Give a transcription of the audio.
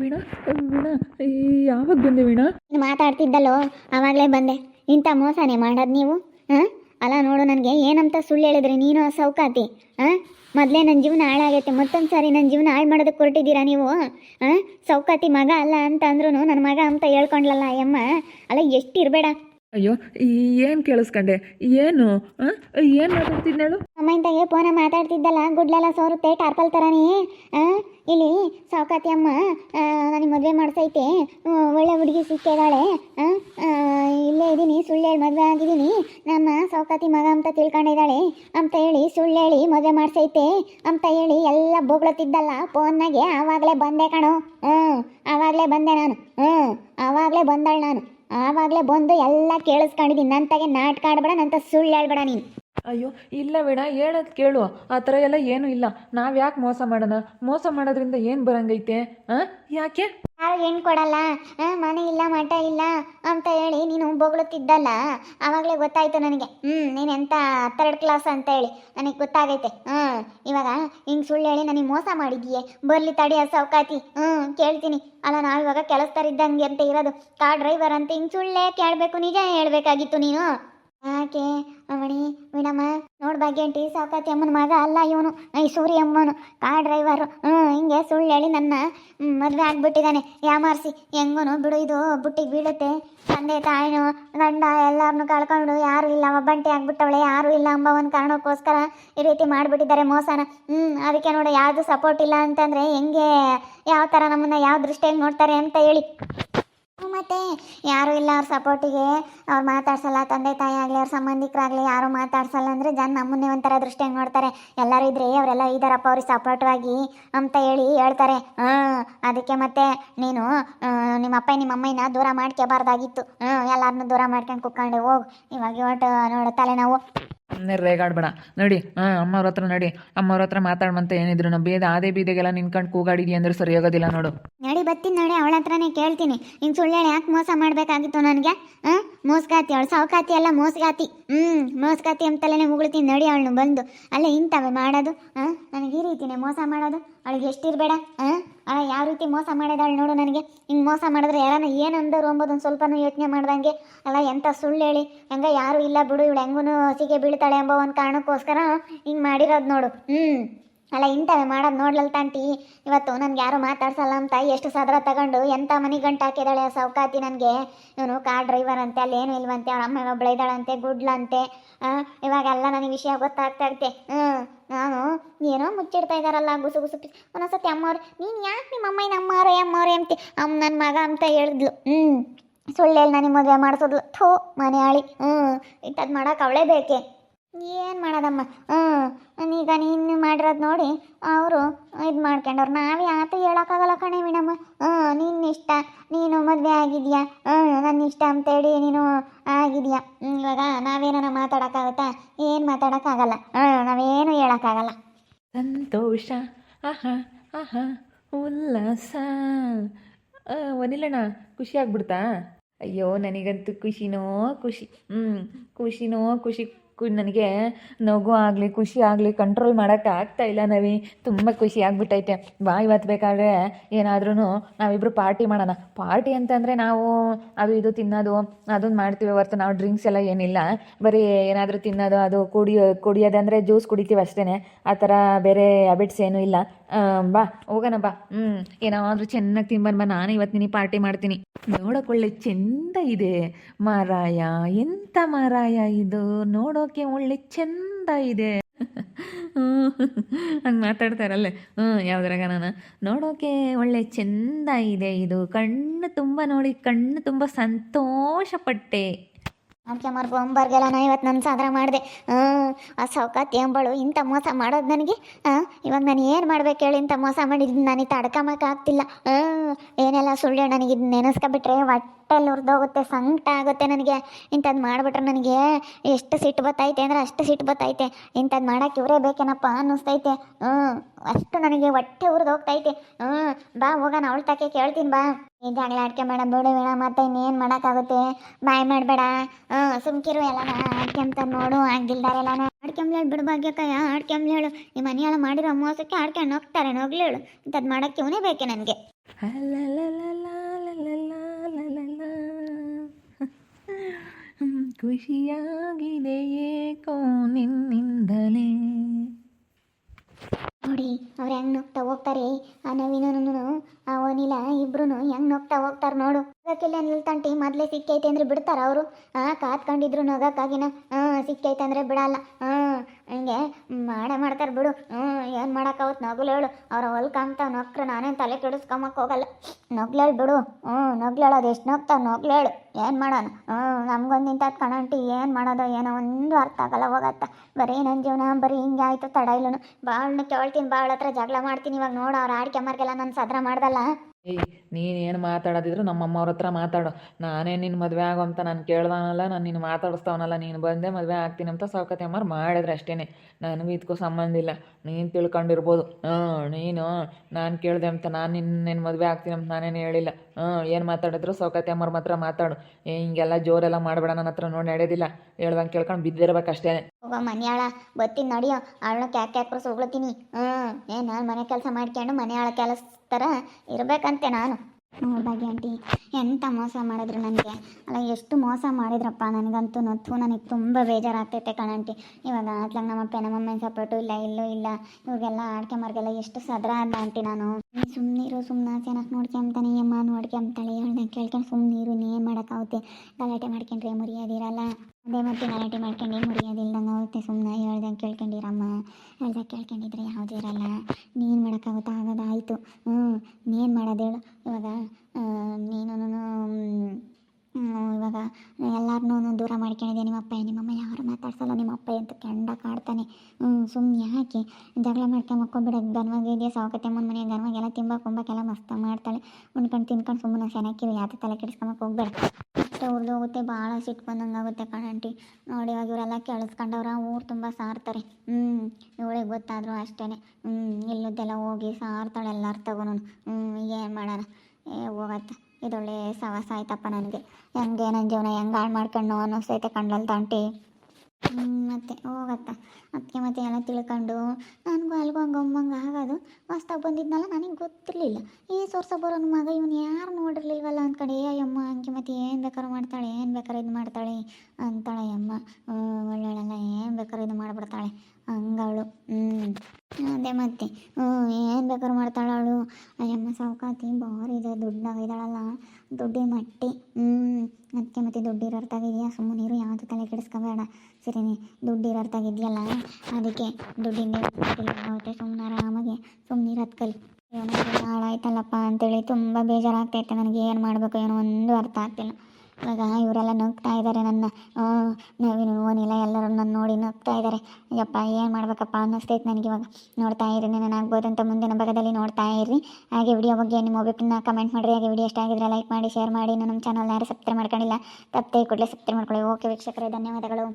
ವೀಣಾ ವೀಣಾ ಯಾವಾಗ ಬಂದೆ ವೀಣಾ? ಮಾತಾಡ್ತಿದ್ದಲ್ಲೋ ಆವಾಗಲೇ ಬಂದೆ. ಇಂಥ ಮೋಸನೇ ಮಾಡೋದು ನೀವು? ಹಾಂ? ಅಲ್ಲ ನೋಡು ನನಗೆ, ಏನಂತ ಸುಳ್ಳು ಹೇಳಿದ್ರಿ ನೀನು ಸೌಕಾತಿ? ಹಾಂ? ಮೊದಲೇ ನನ್ನ ಜೀವನ ಹಾಳಾಗೈತೆ ಮತ್ತೊಂದು ಸಾರಿ ನನ್ನ ಜೀವನ ಹಾಳು ಮಾಡೋದಕ್ಕೆ ಹೊರಟಿದ್ದೀರಾ ನೀವು? ಹಾಂ? ಸೌಕಾತಿ ಮಗ ಅಲ್ಲ ಅಂತ ಅಂದ್ರೂ ನನ್ನ ಮಗ ಅಂತ ಹೇಳ್ಕೊಂಡ್ಲಲ್ಲ ಅಯ್ಯಮ್ಮ. ಅಲ್ಲ, ಎಷ್ಟು ಇರಬೇಡ. ಅಯ್ಯೋ ಏನ್ ಕೇಳಿಸ್ಕೊಂಡೆ? ಏನು? ಏನು ಮಾತಾಡ್ತಿದ್ನೇಳು ಅಮ್ಮಂತಾಗೆ ಫೋನ ಮಾತಾಡ್ತಿದ್ದಲ್ಲ, ಗುಡ್ಲೆಲ್ಲ ಸೋರುತ್ತೆ ಟಾರ್ಪಲ್ ಥರನೇ ಇಲ್ಲಿ, ಸಾವುಕಾತಿ ಅಮ್ಮ ನನಗೆ ಮದುವೆ ಮಾಡ್ಸೈತೆ. ಒಳ್ಳೆ ಹುಡುಗಿ ಸಿಕ್ಕಿದಾಳೆ ಇಲ್ಲೇ ಇದ್ದೀನಿ ಸುಳ್ಳು ಹೇಳಿ ಮದುವೆ ಆಗಿದ್ದೀನಿ ನಮ್ಮ ಸಾವುಕಾತಿ ಮಗ ಅಂತ ತಿಳ್ಕೊಂಡಿದ್ದಾಳೆ. ಅಂತ ಹೇಳಿ ಸುಳ್ಳು ಹೇಳಿ ಮದುವೆ ಮಾಡ್ಸೈತೆ. ಅಂತ ಹೇಳಿ, ಎಲ್ಲ ಬೊಗಳತ್ತಿದ್ದಲ್ಲ ಫೋನ್ನಾಗೆ ಆವಾಗಲೇ ಬಂದೆ ಕಣೋ. ಹ್ಞೂ ಆವಾಗಲೇ ಬಂದೆ ನಾನು. ಹ್ಞೂ ಆವಾಗಲೇ ಬಂದಳು ನಾನು. ಆವಾಗಲೇ ಬಂದು ಎಲ್ಲ ಕೇಳಿಸ್ಕೊಂಡಿದ್ದೀನಿ ನಂತಾಗೆ ನಾಟಕ ಆಡ್ಬೇಡ, ನಂತ ಸುಳ್ಳು ಹೇಳ್ಬೇಡ ನೀನು. ಅಯ್ಯೋ, ಇಲ್ಲ ಬೇಡ ಹೇಳೋದು ಕೇಳು. ಆ ಥರ ಎಲ್ಲ ಏನೂ ಇಲ್ಲ. ನಾವು ಯಾಕೆ ಮೋಸ ಮಾಡೋಣ? ಮೋಸ ಮಾಡೋದ್ರಿಂದ ಏನು ಬರಂಗೈತೆ? ಹಾಂ ಯಾಕೆ? ಯಾರು ಹೆಣ್ಣು ಕೊಡಲ್ಲ? ಮನೆ ಇಲ್ಲ, ಮಠ ಇಲ್ಲ ಅಂತ ಹೇಳಿ ನೀನು ಬೊಗಳುತ್ತಿದ್ದಲ್ಲ? ಆವಾಗಲೇ ಗೊತ್ತಾಯ್ತು ನನಗೆ. ಹ್ಞೂ ನೀನು ಎಂತ ಥರ್ಡ್ ಕ್ಲಾಸ್ ಅಂತ ಹೇಳಿ. ನನಗೆ ಗೊತ್ತಾಗೈತೆ. ಹ್ಞೂ ಇವಾಗ ಹಿಂಗೆ ಸುಳ್ಳು ಹೇಳಿ ನನಗೆ ಮೋಸ ಮಾಡಿದೀಯೆ ಬರಲಿ ತಡಿ ಸೌಕಾತಿ. ಹ್ಞೂ ಕೇಳ್ತೀನಿ. ಅಲ್ಲ, ನಾವು ಇವಾಗ ಕೆಲಸದರಿದ್ದಂಗೆ ಅಂತ ಇರೋದು. ಕಾರ್ ಡ್ರೈವರ್ ಅಂತ ಹಿಂಗೆ ಸುಳ್ಳೇ ಕೇಳಬೇಕು, ನಿಜ ಹೇಳಬೇಕಾಗಿತ್ತು ನೀನು. ಯಾಕೆ ಅವಣಿ ವೀಣಮ್ಮ ನೋಡ್ ಭಾಗ್ಯಂಟಿ ಸಾಕಾತಿ ಅಮ್ಮನ ಮಗ ಅಲ್ಲ ಇವನು. ಈ ಸೂರಿ ಅಮ್ಮನು, ಕಾರ್ ಡ್ರೈವರು. ಹ್ಞೂ ಹಿಂಗೆ ಸುಳ್ಳು ಹೇಳಿ ನನ್ನ ಮದುವೆ ಆಗ್ಬಿಟ್ಟಿದ್ದಾನೆ. ಯಾಮಾರಿಸಿ ಹೆಂಗನು ಬಿಡು, ಇದು ಬುಟ್ಟಿಗೆ ಬೀಳುತ್ತೆ. ತಂದೆ, ತಾಯಿನು, ಗಂಡ ಎಲ್ಲಾರನ್ನು ಕಳ್ಕೊಂಡು ಯಾರು ಇಲ್ಲ, ಒಬ್ಬಂಟಿ ಆಗ್ಬಿಟ್ಟವಳೆ, ಯಾರು ಇಲ್ಲ ಅಂಬ ಒಂದು ಕಾರಣಕ್ಕೋಸ್ಕರ ಈ ರೀತಿ ಮಾಡಿಬಿಟ್ಟಿದ್ದಾರೆ ಮೋಸನ. ಹ್ಞೂ ಅದಕ್ಕೆ ನೋಡಿ ಯಾವುದು ಸಪೋರ್ಟ್ ಇಲ್ಲ ಅಂತಂದರೆ ಹೆಂಗೆ, ಯಾವ ಥರ ನಮ್ಮನ್ನ, ಯಾವ ದೃಷ್ಟಿಯಲ್ಲಿ ನೋಡ್ತಾರೆ ಅಂತ ಹೇಳಿ. ಮತ್ತೆ ಯಾರು ಇಲ್ಲ ಅವ್ರ ಸಪೋರ್ಟಿಗೆ ಅವ್ರು ಮಾತಾಡ್ಸಲ್ಲ, ತಂದೆ ತಾಯಿ ಆಗಲಿ, ಅವ್ರ ಸಂಬಂಧಿಕರಾಗಲಿ ಯಾರು ಮಾತಾಡ್ಸಲ್ಲ ಅಂದರೆ ಜನ ನಮ್ಮನ್ನೇ ಒಂಥರ ದೃಷ್ಟಿಯಾಗಿ ನೋಡ್ತಾರೆ. ಎಲ್ಲರೂ ಇದ್ರೆ ಅವರೆಲ್ಲ ಇದಾರಪ್ಪ ಅವ್ರಿಗೆ ಸಪೋರ್ಟಿವಾಗಿ ಅಂತ ಹೇಳಿ ಹೇಳ್ತಾರೆ. ಹಾಂ, ಅದಕ್ಕೆ ಮತ್ತೆ ನೀನು ನಿಮ್ಮ ಅಪ್ಪ ನಿಮ್ಮ ಅಮ್ಮನ ದೂರ ಮಾಡ್ಕೋಬಾರ್ದಾಗಿತ್ತು ಹ್ಞೂ ಎಲ್ಲರನ್ನೂ ದೂರ ಮಾಡ್ಕೊಂಡು ಕುತ್ಕೊಂಡು, ಹೋಗು. ಇವಾಗ ಒಟ್ಟು ನೋಡು, ತಲೆನೋವು. ರೇಗಾಡ್ಬೇಡ. ನೋಡಿ, ಹಾಂ, ಅಮ್ಮವ್ರ ಹತ್ರ ನಡಿ. ಅಮ್ಮವ್ರ ಹತ್ರ ಮಾತಾಡ್ಮಂತ, ಏನಿದ್ರು ನಾವು ಬೇದ ಅದೇ ಬೀದೆಗೆಲ್ಲ ನಿನ್ಕಂಡು ಕೂಗಾಡಿದ್ಯ ಅಂದ್ರೆ ಸರಿ ಆಗೋದಿಲ್ಲ ನೋಡು. ನಡಿ, ಬತ್ತೀನಿ ನೋಡಿ, ಅವಳ ಹತ್ರನೇ ಕೇಳ್ತೀನಿ. ನಿನ್ ಸುಳ್ಳೇಳಿ ಯಾಕೆ ಮೋಸ ಮಾಡಬೇಕಾಗಿತ್ತು ನನಗೆ? ಹಾಂ? ಮೋಸ್ಗಾತಿ ಅವಳು ಸಾವುಕಾತಿ ಅಲ್ಲ, ಮೋಸ್ಗಾತಿ. ಹ್ಮ್, ಮೋಸ್ಗಾತಿ ಅಂತಲೇ ಉಗುಳ್ತೀನಿ ನಡಿ ಅವಳನ್ನು ಬಂದು. ಅಲ್ಲೇ ಇಂಥವೆ ಮಾಡೋದು, ಹಾಂ? ನನಗೆ ಈ ರೀತಿನೇ ಮೋಸ ಮಾಡೋದು. ಅವಳಿಗೆ ಎಷ್ಟಿರಬೇಡ, ಹಾಂ? ಆ ಯಾವ ರೀತಿ ಮೋಸ ಮಾಡಿದಾಳು ನೋಡು ನನಗೆ. ಹಿಂಗ್ ಮೋಸ ಮಾಡಿದ್ರೆ ಯಾರನ್ನ ಏನು ಅಂದರು ಅಂಬೋದೊಂದು ಸ್ವಲ್ಪನೂ ಯೋಚನೆ ಮಾಡ್ದಂಗೆ. ಅಲ್ಲ, ಎಂತ ಸುಳ್ಳು ಹೇಳಿ ಹೆಂಗ ಯಾರು ಇಲ್ಲ ಬಿಡು, ಇವಳು ಹೆಂಗೂ ಸಿಗೆ ಬೀಳ್ತಾಳೆ ಎಂಬ ಒಂದು ಕಾರಣಕ್ಕೋಸ್ಕರ ಹಿಂಗೆ ಮಾಡಿರೋದು ನೋಡು. ಹ್ಞೂ ಅಲ್ಲ, ಇಂಥವೇ ಮಾಡೋದು ನೋಡ್ಲಲ್ ತಾಂಟಿ. ಇವತ್ತು ನನಗೆ ಯಾರು ಮಾತಾಡ್ಸಲ್ಲ ಅಂತ ಎಷ್ಟು ಸದರ ತಗೊಂಡು ಎಂಥ ಮನೆ ಗಂಟು ಹಾಕಿದಾಳೆ ಆ ಸೌಕಾತಿ ನನಗೆ. ಇವನು ಕಾರ್ ಡ್ರೈವರ್ ಅಂತೆ ಅಲ್ಲೇನು ಇಲ್ವಂತೆ, ಅವ್ರ ಅಮ್ಮ ಒಬ್ಬಳ ಇದ್ದಾಳಂತೆ ಗುಡ್ಲಂತೆ ಇವಾಗೆಲ್ಲ ನನಗೆ ವಿಷಯ ಗೊತ್ತಾಗ್ತಾ ಇರ್ತೆ ಹ್ಞೂ ನಾನು ಏನೋ ಮುಚ್ಚಿಡ್ತಾ ಇದ್ದಾರಲ್ಲ ಗುಸು ಗುಸು ಒಂದೊಂದ್ಸತಿ ಅಮ್ಮವ್ರು, ನೀನು ಯಾಕೆ ನಿಮ್ಮ ಅಮ್ಮ ಅಮ್ಮವ್ರೆ? ಅಮ್ಮವ್ರೆ ಅಂತಿ. ಅಮ್ಮ ನನ್ನ ಮಗ ಅಂತ ಹೇಳಿದ್ಲು. ಹ್ಞೂ ನಾನು ನನಗೆ ಮದುವೆ ಮಾಡಿಸೋದ್ಲು. ಥೋ, ಮನೆಯಾಳಿ. ಹ್ಞೂ ಇಂಥದ್ದು ಮಾಡೋಕೆ ಅವಳೇ ಬೇಕೆ. ಏನು ಮಾಡೋದಮ್ಮ? ಹ್ಞೂ ಈಗ ನೀನು ಮಾಡಿರೋದು ನೋಡಿ ಅವರು ಇದು ಮಾಡ್ಕೊಂಡವ್ರು. ನಾವೇ ಆತ ಹೇಳೋಕ್ಕಾಗಲ್ಲ ಕಣೆ ಮೇಡಮ್. ಹ್ಞೂ ನಿನ್ನ ಇಷ್ಟ. ನೀನು ಮದುವೆ ಆಗಿದ್ಯಾ? ಹ್ಞೂ ನನ್ನ ಇಷ್ಟ ಅಂತೇಳಿ ನೀನು ಆಗಿದ್ಯಾ? ಇವಾಗ ನಾವೇನಾರ ಮಾತಾಡೋಕ್ಕಾಗುತ್ತಾ? ಏನು ಮಾತಾಡೋಕ್ಕಾಗಲ್ಲ. ಹ್ಞೂ ನಾವೇನು ಹೇಳೋಕ್ಕಾಗಲ್ಲ. ಸಂತೋಷ. ಆಹಾ ಆಹಾ, ಉಲ್ಲಾಸ. ಒಂದಿಲ್ಲಣ್ಣ ಖುಷಿ ಆಗ್ಬಿಡ್ತಾ? ಅಯ್ಯೋ, ನನಗಂತೂ ಖುಷಿನೋ ಖುಷಿ. ಹ್ಞೂ ಖುಷಿನೋ ಖುಷಿ. ನನಗೆ ನಗು ಆಗಲಿ, ಖುಷಿ ಆಗಲಿ ಕಂಟ್ರೋಲ್ ಮಾಡೋಕ್ಕೆ ಆಗ್ತಾ ಇಲ್ಲ ನವಿ. ತುಂಬ ಖುಷಿ ಆಗಿಬಿಟ್ಟೈತೆ. ಬಾ ಇವತ್ತು ಬೇಕಾದ್ರೆ ಏನಾದ್ರೂ ನಾವಿಬ್ಬರು ಪಾರ್ಟಿ ಮಾಡೋಣ. ಪಾರ್ಟಿ ಅಂತಂದರೆ ನಾವು ಅದು ಇದು ತಿನ್ನೋದು ಅದನ್ನು ಮಾಡ್ತೀವಿ ಹೊರ್ತು. ನಾವು ಡ್ರಿಂಕ್ಸ್ ಎಲ್ಲ ಏನಿಲ್ಲ. ಬರೀ ಏನಾದರೂ ತಿನ್ನೋದು, ಅದು ಕುಡಿಯೋ ಕುಡಿಯೋದಂದರೆ ಜ್ಯೂಸ್ ಕುಡಿತೀವಿ ಅಷ್ಟೇ ಆ ಥರ ಬೇರೆ ಹ್ಯಾಬಿಟ್ಸ್ ಏನೂ ಇಲ್ಲ. ಬಾ, ಹೋಗೋಣ, ಬಾ. ಹ್ಞೂ ಏನಾದರೂ ಚೆನ್ನಾಗಿ ತಿಂಬನ್ ಬಾ ನಾನು ಇವತ್ತು ನಿನಗೆ ಪಾರ್ಟಿ ಮಾಡ್ತೀನಿ. ನೋಡೋಕೆ ಒಳ್ಳೆ ಚೆಂದ ಇದೆ. ಮಾರಾಯ ಎಂಥ ಮಾರಾಯ ಇದು? ನೋಡೋಕೆ ಒಳ್ಳೆ ಚೆಂದ ಇದೆ. ಹಂಗೆ ಮಾತಾಡ್ತಾರಲ್ಲ. ಹ್ಞೂ ಯಾವ್ದ್ರಾಗ ನಾನು? ನೋಡೋಕೆ ಒಳ್ಳೆ ಚೆಂದ ಇದೆ ಇದು. ಕಣ್ಣು ತುಂಬ ನೋಡಿ, ಕಣ್ಣು ತುಂಬ ಸಂತೋಷಪಟ್ಟೆ. ಅದಕ್ಕೆ ಮರ್ ಬೊಂಬರ್ಗೆಲ್ಲ ನಾ ಇವತ್ತು ನನ್ನ ಸಾಧನ ಮಾಡಿದೆ. ಆ ಸೌಕಾತಿ ಎಂಬಳು ಇಂಥ ಮೋಸ ಮಾಡೋದು ನನಗೆ. ಇವಾಗ ನಾನು ಏನು ಮಾಡ್ಬೇಕು ಹೇಳಿ ಇಂಥ ಮೋಸ ಮಾಡಿದ್ದು ನನಗೆ ತಡ್ಕೊಂಬಕ್ಕಾಗ್ತಿಲ್ಲ ಏನೆಲ್ಲ ಸುಳ್ಳು ನನಗೆ ಇದು ನೆನೆಸ್ಕೊಬಿಟ್ರೆ ಹೊಟ್ಟೆಲ್ಲಿ ಹುರಿದೋಗುತ್ತೆ ಸಂಕಟ ಆಗುತ್ತೆ ನನಗೆ. ಇಂಥದ್ದು ಮಾಡಿಬಿಟ್ರೆ ನನಗೆ ಎಷ್ಟು ಸಿಟ್ಟು ಬತ್ತೈತೆ ಅಂದ್ರೆ ಅಷ್ಟು ಸಿಟ್ಟು ಬತ್ತೈತೆ. ಇಂಥದ್ದು ಮಾಡೋಕ್ಕೆ ಇವರೇ ಬೇಕೇನಪ್ಪ ಅನ್ನಿಸ್ತೈತೆ. ಹ್ಞೂ ಅಷ್ಟು ನನಗೆ ಹೊಟ್ಟೆ ಹುರಿದೋಗ್ತೈತೆ ಹ್ಞೂ ಬಾ ಹೋಗೋಣ, ಅವಳ ತಕ್ಕೆ ಕೇಳ್ತೀನಿ ಬಾ. ಇದಾಗಲೇ ಆಡ್ಕೊಂಬೇಡ ಬಿಡು, ಬೇಡ ಮತ್ತೆ ಇನ್ನೇನು ಮಾಡೋಕ್ಕಾಗುತ್ತೆ? ಬಾಯ್ ಮಾಡಬೇಡ. ಹ್ಞೂ ಸುಮ್ಕಿರು ಎಲ್ಲನ ಆಡ್ಕೊಂತ ನೋಡು ಆಗಿಲ್ದಾರೆಲ್ಲನ ಹೇಳಿ, ಬಿಡು ಭಾಗ್ಯಕ್ಕಯ್ಯ ಹೇಳು. ಈ ಮನೆಯೆಲ್ಲ ಮಾಡಿರೋ ಮೋಸಕ್ಕೆ ಆಡ್ಕೊಂಡು ಹೋಗ್ತಾರೆ, ನೋಗ್ಲೇಳು. ಇಂಥದ್ದು ಮಾಡೋಕ್ಕೆ ಇವನೇ ಬೇಕೆ ನನಗೆ. ಖುಷಿಯಾಗಿದೆ ಕೋ ನಿನ್ನಿಂದಲೇ ನೋಡಿ, ಅವ್ರು ಹೆಂಗ್ ನೋಗ್ತಾ ಹೋಗ್ತಾರೆ. ಆ ನವೀನನು ಆ ಓನಿಲ ಇಬ್ರು ಹೆಂಗ್ ನೋಗ್ತಾ ಹೋಗ್ತಾರೆ ನೋಡು. ಹೋಗಕ್ಕಿಲ್ಲ ನಿಲ್ತಂಟಿ, ಮೊದಲೇ ಸಿಕ್ಕೈತೆ ಅಂದ್ರೆ ಬಿಡ್ತಾರ ಅವರು. ಆ ಕಾತ್ಕೊಂಡಿದ್ರು ನಗಕ್ಕಾಗಿನ. ಹಾ ಸಿಕ್ಕೈತೆ ಅಂದ್ರೆ ಬಿಡಲ್ಲ. ಹಾ ಹಂಗೆ ಮಾಡೇ ಮಾಡ್ತಾರೆ ಬಿಡು. ಹ್ಞೂ ಏನು ಮಾಡೋಕ್ಕಾವತ್ತು ನಗುಲೇಳು ಅವ್ರ ಹೊಲ್ಕಂತ ನೊಕ್ರು ನಾನೇನು ತಲೆ ಕೆಡಿಸ್ಕೊಂಬಕ್ ಹೋಗಲ್ಲ. ನಗ್ಲೇಳು ಬಿಡು. ಹ್ಮ್ ನಗ್ಲೇಳು ಅದು ಎಷ್ಟು ನಗ್ತಾವ ನಗ್ಲೇಳು ಏನು ಮಾಡೋಣ ಹ್ಞೂ ನಮ್ಗೊಂದು ನಿಂತ ಕಣಂಟಿ ಏನು ಮಾಡೋದು ಏನೋ ಒಂದು ಅರ್ಥ ಆಗಲ್ಲ ಹೋಗತ್ತ. ಬರೀ ನನ್ನ ಜೀವನ, ಬರೀ ಹಿಂಗೆ ಆಯಿತು, ತಡ ಇಲ್ಲನು. ಭಾಳ ಕೇಳ್ತೀನಿ ಭಾಳ ಹತ್ರ ಜಗಳ ಮಾಡ್ತೀನಿ, ಇವಾಗ ನೋಡು ಅವ್ರ ಆಡ್ಕೆ ಮಾರ್ಗೆಲ್ಲ ನನ್ನ ಸದ್ರ ಮಾಡ್ದಲ್ಲ. ಏಯ್, ನೀನೇನು ಮಾತಾಡೋದಿದ್ರು ನಮ್ಮ ಅಮ್ಮವ್ರ ಹತ್ರ ಮಾತಾಡು. ನಾನೇ ನಿನ್ನ ಮದುವೆ ಆಗೋ ಅಂತ ನಾನು ಕೇಳ್ದಾನಲ್ಲ, ನಾನು ನಿನ್ನ ಮಾತಾಡಿಸ್ತಾವನಲ್ಲ, ನೀನು ಬಂದೆ ಮದುವೆ ಆಗ್ತೀನಿ ಅಂತ ಸೌಕತೆ ಅಮ್ಮಾರು ಮಾಡಿದ್ರೆ ಅಷ್ಟೇ ನನಗೂ ಇದಕ್ಕೂ ಸಂಬಂಧ ಇಲ್ಲ. ನೀನು ತಿಳ್ಕೊಂಡಿರ್ಬೋದು. ಹಾಂ, ನೀನು, ನಾನು ಕೇಳಿದೆ ಅಂತ, ನಾನು ನಿನ್ನ ಮದುವೆ ಆಗ್ತೀನಿ ಅಂತ ನಾನೇನು ಹೇಳಿಲ್ಲ. ಹ್ಞೂ ಏನು ಮಾತಾಡಿದ್ರು ಸೌಕತೆ ಅಮ್ಮವ್ರ ಮಾತ್ರ ಮಾತಾಡು. ಹಿಂಗೆಲ್ಲ ಜೋರೆಲ್ಲ ಮಾಡಬೇಡ ನನ್ನ ಹತ್ರ ನೋಡಿ, ನಡೆಯೋದಿಲ್ಲ. ಹೇಳ್ದಂಗೆ ಕೇಳ್ಕೊಂಡು ಬಿದ್ದಿರ್ಬೇಕು ಹೋಗೋ ಮನೆಯಾಳ, ಬತ್ತೀನಿ ನಡಿಯೋ ಅವಳನ್ನ ಕ್ಯಾಕ್ ಕ್ಯಾಕ್ ಹೋಗ್ಲತ್ತೀನಿ. ಹ್ಞೂ ಏನು ನಾನು ಮನೆ ಕೆಲಸ ಮಾಡ್ಕೊಂಡು ಮನೆಯಾಳ ಕೆಲಸ ಥರ ಇರಬೇಕಂತೆ ನಾನು. ಭಾಗ್ಯ ಆಂಟಿ ಎಂಥ ಮೋಸ ಮಾಡಿದ್ರು ನನಗೆ. ಅಲ್ಲ, ಎಷ್ಟು ಮೋಸ ಮಾಡಿದ್ರಪ್ಪ ನನಗಂತೂ ನತ್ತು ನನಗೆ ತುಂಬ ಬೇಜಾರಾಗ್ತೈತೆ ಕಣಂಟಿ ಇವಾಗ ಅತ್ಲಾಗ ನಮ್ಮಪ್ಪ ನಮ್ಮಮ್ಮನ ಸಪೋರ್ಟು ಇಲ್ಲ ಇಲ್ಲೂ ಇಲ್ಲ. ಇವಾಗೆಲ್ಲ ಆಡ್ಕೆ ಮಾರ್ಗೆಲ್ಲ ಎಷ್ಟು ಸದ್ರ ಅದ ಆಂಟಿ ನಾನು. ಸುಮ್ಮನಿರು ಸುಮ್ಮನೆ ಚೆನ್ನಾಗಿ ನೋಡ್ಕೊಂತಾನೆ ಅಮ್ಮ ನೋಡ್ಕೊಂತಾಳೆ ಹೇಳ್ದಂಗೆ ಕೇಳ್ಕೊಂಡು ಸುಮ್ಮನಿರು ಏನು ಮಾಡೋಕ್ಕಾಗುತ್ತೆ ಗಲಾಟೆ ಮಾಡ್ಕೊಂಡ್ರೆ ಮುರಿಯೋದಿರಲ್ಲ ಅದೇ ಮತ್ತೆ ಗಲಾಟೆ ಮಾಡ್ಕೊಂಡು ಮುರಿಯೋದಿಲ್ದಂಗೆ ಆಗುತ್ತೆ ಸುಮ್ಮನೆ ಹೇಳ್ದಂಗೆ ಕೇಳ್ಕೊಂಡಿರಮ್ಮ. ಹೇಳ್ದಂಗೆ ಕೇಳ್ಕೊಂಡಿದ್ರೆ ಯಾವುದೂ ಇರಲ್ಲ. ನೀನು ಮಾಡೋಕ್ಕಾಗುತ್ತಾ? ಆಗೋದಾಯಿತು ಹ್ಞೂ ನೀನು ಮಾಡೋದು ಹೇಳು. ಇವಾಗ ನೀನು ಇವಾಗ ಎಲ್ಲರನ್ನೂ ದೂರ ಮಾಡ್ಕೊಂಡಿದ್ದೆ. ನಿಮ್ಮ ಅಪ್ಪ ನಿಮ್ಮಮ್ಮ ಯಾರು ಮಾತಾಡ್ಸಲ್ಲ, ನಿಮ್ಮ ಅಪ್ಪ ಅಂತ ಕೆಂಡ ಕಾಡ್ತಾನೆ. ಸುಮ್ಮನೆ ಯಾಕೆ? ಜಗಳ ಮಾಡ್ಕೊಂಬಕ್ಕೋಗ್ಬಿಡೋದು ಗನ್ವಾಗಿದೆ ಸಾವಕತ್ತಮ್ಮನ ಮನೆ ಗನ್ವಾಗೆಲ್ಲ ತಿಂಬ ಕುಂಬಕ್ಕೆಲ್ಲ ಮಸ್ತ್ ಮಾಡ್ತಾಳೆ. ಉಣ್ಕೊಂಡು, ತಿನ್ಕೊಂಡು ಸುಮ್ಮನೆ ಚೆನ್ನಾಗಿ ಯಾತ ತಲೆ ಕೆಡಿಸ್ಕೊಂಬಕ್ಕೆ ಹೋಗ್ಬೇಡ. ಅಷ್ಟೇ ಹೋಗುತ್ತೆ, ಭಾಳ ಸಿಟ್ಟು ಬಂದಂಗೆ ಆಗುತ್ತೆ ಕಣಂಟಿ ನೋಡಿ, ಇವಾಗ ಇವರೆಲ್ಲ ಕೇಳಿಸ್ಕೊಂಡವ್ರ, ಊರು ತುಂಬ ಸಾರ್ತಾರೆ. ಹ್ಞೂ ಇವಳಿಗೆ ಗೊತ್ತಾದರೂ ಅಷ್ಟೇ ಹ್ಞೂ ಇಲ್ಲದ್ದೆಲ್ಲ ಹೋಗಿ ಸಾರ್ತಾಳೆ ಎಲ್ಲಾರು ತಗೋನು ಹ್ಞೂ ಏನು ಮಾಡೋಣ? ಏ, ಹೋಗತ್ತೆ. ಇದೊಳ್ಳೆ ಸವಾಸ ಆಯ್ತಪ್ಪ ನನಗೆ. ಹೆಂಗೆ ನನ್ನ ಜೀವನ ಹೆಂಗೆ ಹಾಳು ಮಾಡ್ಕೊಂಡು ಅನ್ನಿಸ್ತೈತೆ ಕಣ್ಣಲ್ಲಿ ತಾಂಟಿ. ಹ್ಞೂ ಮತ್ತೆ ಹೋಗತ್ತ ಅದಕ್ಕೆ ಮತ್ತೆ ಎಲ್ಲ ತಿಳ್ಕೊಂಡು ನನಗೂ ಅಲ್ಗೂ ಹಂಗೆ ಒಮ್ಮಂಗೆ ಆಗೋದು. ಹೊಸ್ದಾಗ ಬಂದಿದ್ನಲ್ಲ ನನಗೆ ಗೊತ್ತಿರಲಿಲ್ಲ. ಈ ಸೊರ್ಸ ಬರೋನು ಮಗ ಇವನು ಯಾರು ನೋಡಿರ್ಲಿಲ್ವಲ್ಲ ಅಂದ್ಕೊಂಡು ಏ ಅಮ್ಮ ಹಂಗೆ ಮತ್ತೆ ಏನು ಬೇಕಾದ್ರೂ ಮಾಡ್ತಾಳೆ, ಏನು ಬೇಕಾದ್ರೆ ಇದು ಮಾಡ್ತಾಳೆ. ಅಂತಾಳೆ ಅಮ್ಮ ಒಳ್ಳೆಯಲ್ಲ ಏನು ಬೇಕಾದ್ರೂ ಇದು ಮಾಡಿಬಿಡ್ತಾಳೆ. ಹಂಗವಳು ಹ್ಞೂ ಅದೇ ಮತ್ತೆ. ಹ್ಞೂ ಏನು ಬೇಕಾದ್ರೂ ಮಾಡ್ತಾಳೆ ಅವಳು. ಅಯ್ಯಮ್ಮ, ಸಾವುಕಾತಿ, ಭಾರಿ ಇದೆ. ದುಡ್ಡಾಗ ಇದ್ದಾಳಲ್ಲ ದುಡ್ಡಿನ ಮಟ್ಟಿ. ಹ್ಞೂ ಅದಕ್ಕೆ ಮತ್ತೆ ದುಡ್ಡು ಇರೋರ್ತಾಗಿದೆಯಾ ಸುಮ್ಮನೆ ನೀರು ಯಾವುದು ತಲೆ ಕೆಡಿಸ್ಕೋಬೇಡ. ಸರಿನೇ, ದುಡ್ಡು ಇರೋರ್ತಾಗಿದೆಯಲ್ಲ ಅದಕ್ಕೆ ಆಗುತ್ತೆ ಸುಮ್ಮನೆ ಆರಾಮಾಗಿ ಸುಮ್ಮನೆ ಇರೋದು ಕಲಿ. ಹಾಳಾಯ್ತಲ್ಲಪ್ಪ ಅಂತೇಳಿ ತುಂಬ ಬೇಜಾರಾಗ್ತೈತೆ ನನಗೆ. ಏನು ಮಾಡಬೇಕು ಏನೋ ಒಂದು ಅರ್ಥ ಆಗ್ತಿಲ್ಲ. ಇವಾಗ ಇವರೆಲ್ಲ ನಗ್ತಾ ಇದ್ದಾರೆ ನನ್ನ ನವೀನು ಓನಿಲ್ಲ ಎಲ್ಲರೂ ನನ್ನ ನೋಡಿ ನಗ್ತಾ ಇದ್ದಾರೆ. ಯಪ್ಪ ಏನು ಮಾಡ್ಬೇಕಪ್ಪ ಅನ್ನಿಸ್ತೈತೆ ನನಗೆ ಇವಾಗ. ನೋಡ್ತಾ ಇರಿ ನಾನು ಅಂತ ಮುಂದಿನ ಭಾಗದಲ್ಲಿ ನೋಡ್ತಾ ಇರಿ. ಹಾಗೆ ವಿಡಿಯೋ ಬಗ್ಗೆ ನಿಮ್ಮ ಒಬ್ಬನ ಕಮೆಂಟ್ ಮಾಡಿರಿ. ಹಾಗೆ ವಿಡಿಯೋ ಇಷ್ಟ ಆಗಿದ್ರೆ ಲೈಕ್ ಮಾಡಿ ಶೇರ್ ಮಾಡಿ. ನಮ್ಮ ಚಾನಲ್ ಯಾರು ಸಬ್ಸ್ಕ್ರೈಬ್ ಮಾಡ್ಕೊಂಡಿಲ್ಲ, ತಪ್ಪದೆ ಕೂಡಲೇ ಸಬ್ಸ್ಕ್ರೈಬ್ ಮಾಡ್ಕೊಳ್ಳಿ. ಓಕೆ ವೀಕ್ಷಕರೇ, ಧನ್ಯವಾದಗಳು.